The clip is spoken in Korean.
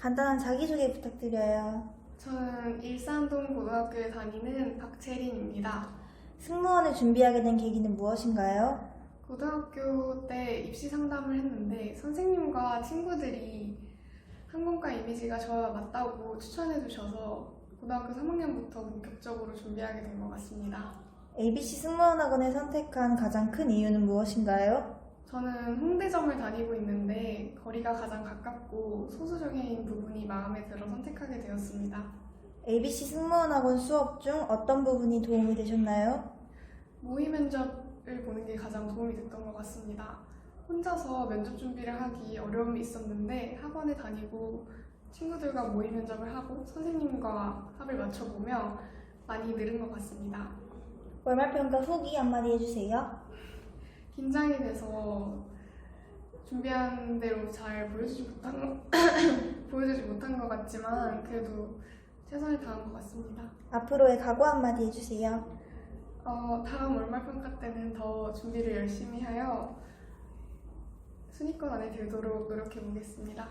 간단한 자기소개 부탁드려요. 저는 일산동 고등학교에 다니는 박채린입니다. 승무원을 준비하게 된 계기는 무엇인가요? 고등학교 때 입시 상담을 했는데 선생님과 친구들이 항공과 이미지가 저와 맞다고 추천해 주셔서 고등학교 3학년부터 본격적으로 준비하게 된 것 같습니다. ABC 승무원 학원을 선택한 가장 큰 이유는 무엇인가요? 저는 홍대점을 다니고 있는데 거리가 가장 가깝고 소수정예인 부분이 마음에 들어 선택하게 되었습니다. ABC 승무원학원 수업 중 어떤 부분이 도움이 되셨나요? 모의 면접을 보는 게 가장 도움이 됐던 것 같습니다. 혼자서 면접 준비를 하기 어려움이 있었는데 학원에 다니고 친구들과 모의 면접을 하고 선생님과 합을 맞춰보며 많이 늘은 것 같습니다. 월말평가 후기 한마디 해주세요. 긴장이 돼서 준비한 대로 잘 보여주지 못한 것, 보여주지 못한 것 같지만 그래도 최선을 다한 것 같습니다. 앞으로의 각오 한마디 해주세요. 어, 다음 월말 평가 때는 더 준비를 열심히 하여 순위권 안에 들도록 노력해 보겠습니다.